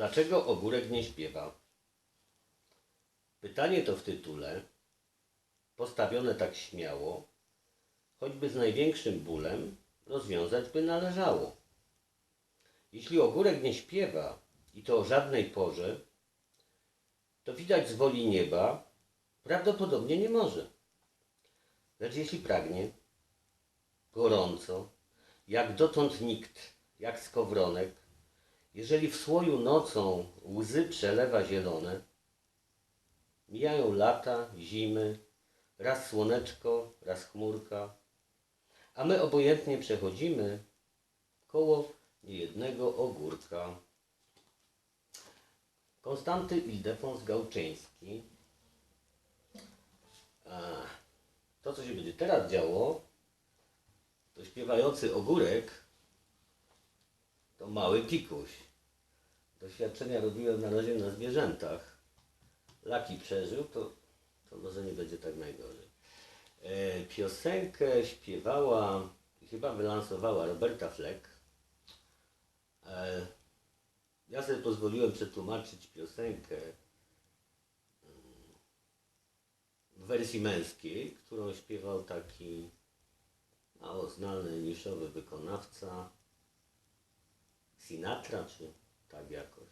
Dlaczego ogórek nie śpiewa? Pytanie to w tytule, postawione tak śmiało, choćby z największym bólem, rozwiązać by należało. Jeśli ogórek nie śpiewa i to o żadnej porze, to widać z woli nieba, prawdopodobnie nie może. Lecz jeśli pragnie, gorąco, jak dotąd nikt, jak skowronek, jeżeli w słoju nocą łzy przelewa zielone, mijają lata, zimy, raz słoneczko, raz chmurka, a my obojętnie przechodzimy koło niejednego ogórka. Konstanty Ildefons Gałczyński. To, co się będzie teraz działo, to śpiewający ogórek mały pikuś. Doświadczenia robiłem na razie na zwierzętach. Laki przeżył, to, to może nie będzie tak najgorzej. E, piosenkę śpiewała, chyba wylansowała Roberta Fleck. E, ja sobie pozwoliłem przetłumaczyć piosenkę mm, w wersji męskiej, którą śpiewał taki mało znany, niszowy wykonawca Sinatra, czy tak jakoś.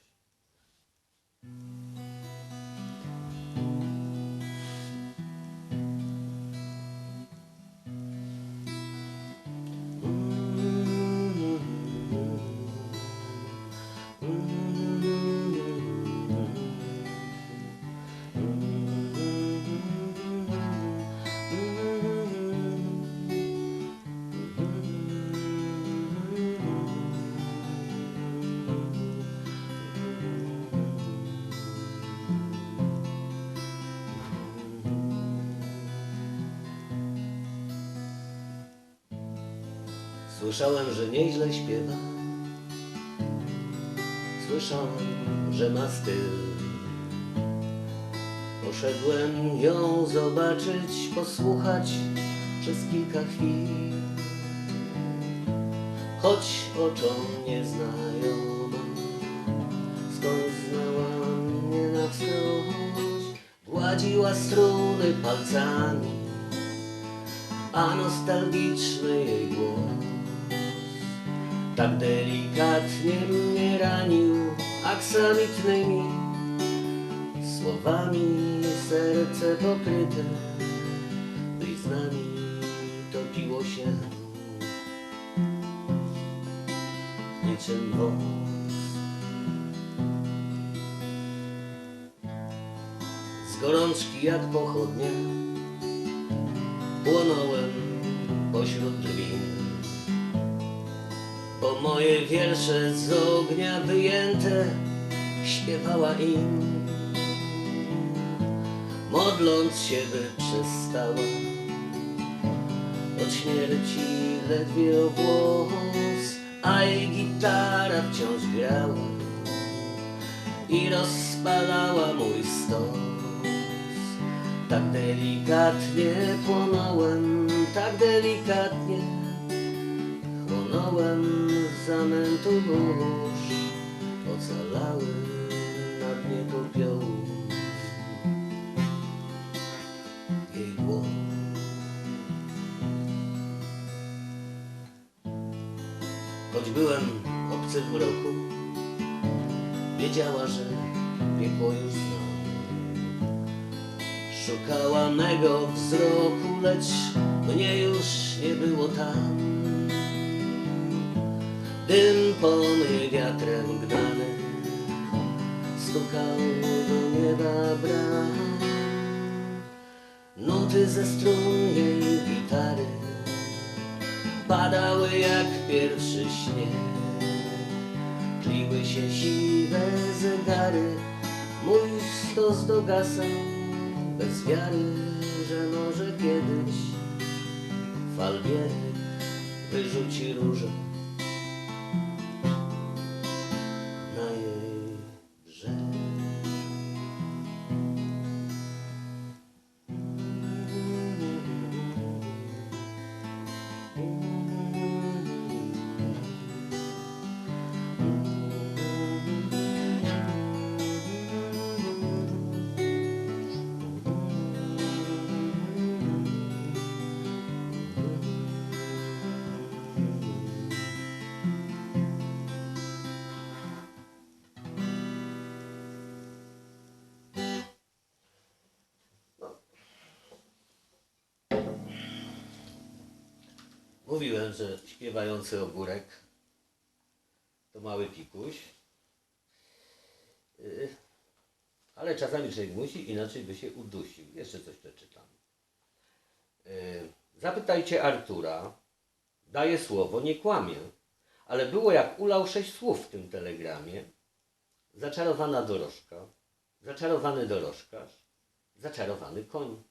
Słyszałem, że nieźle śpiewa. Słyszałem, że ma styl. Poszedłem ją zobaczyć, posłuchać przez kilka chwil. Choć oczom nieznajoma, skąd znała mnie na wskroś, gładziła struny palcami a nostalgiczny jej głos tak delikatnie mnie ranił aksamitnymi słowami serce pokryte bliznami topiło się niczym wąs z gorączki jak pochodnia płonąłem pośród drwin. Bo moje wiersze z ognia wyjęte śpiewała im, modląc się, by przestała od śmierci ledwie o włos, a jej gitara wciąż grała i rozspalała mój stos. Tak delikatnie płonąłem, tak delikatnie chłonąłem zamętu burz, ocalały na dnie popiołu jej głos. Choć byłem obcy w roku, wiedziała, że piekło już znam. Szukała mego wzroku, lecz mnie już nie było tam. Dym pomył wiatrem gnany, stukał do nieba bram. Nuty ze strun jej gitary padały jak pierwszy śnieg. Tliły się siwe zegary, mój stos dogasał bez wiary, że może kiedyś falbierek wyrzuci różę Mówiłem, że śpiewający ogórek to mały pikuś. Yy, Ale czasami człowiek musi, inaczej by się udusił. Jeszcze coś przeczytam. Yy, Zapytajcie Artura. Daję słowo, nie kłamie. Ale było jak ulał sześć słów w tym telegramie. Zaczarowana dorożka, zaczarowany dorożkarz, zaczarowany koń.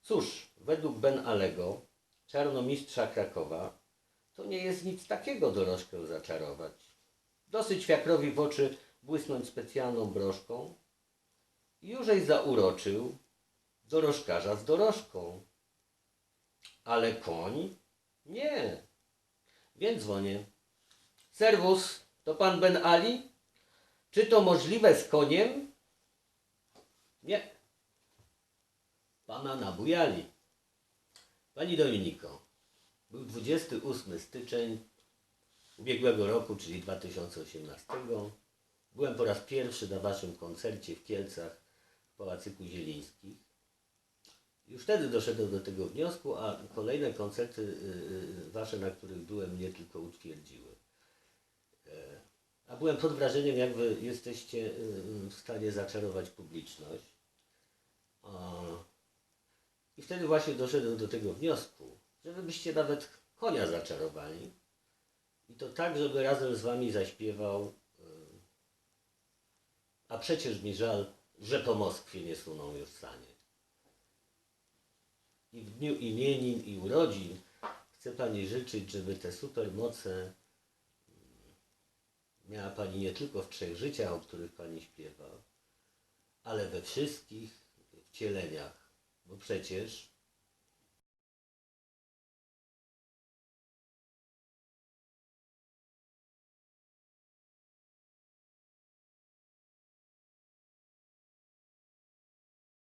Cóż, według Ben Alego, czarnomistrza Krakowa, to nie jest nic takiego dorożkę zaczarować. Dosyć wiakrowi w oczy błysnąć specjalną broszką jużej zauroczył dorożkarza z dorożką. Ale koń? Nie. Więc dzwonię. Serwus, to pan Ben Ali? Czy to możliwe z koniem? Nie. Pana nabujali. Pani Dominiko, był 28 styczeń ubiegłego roku, czyli 2018. Byłem po raz pierwszy na waszym koncercie w Kielcach w Pałacyku Zielińskich. Już wtedy doszedłem do tego wniosku, a kolejne koncerty y, y, wasze, na których byłem, mnie tylko utwierdziły. E, A byłem pod wrażeniem, jak wy jesteście y, w stanie zaczarować publiczność. I wtedy właśnie doszedłem do tego wniosku, że byście nawet konia zaczarowali. I to tak, żeby razem z wami zaśpiewał. y, A przecież mi żal, że po Moskwie nie suną już sanie. I w dniu imienin i urodzin chcę Pani życzyć, żeby te supermoce mm, miała Pani nie tylko w trzech życiach, o których Pani śpiewa, ale we wszystkich wcieleniach. Bo przecież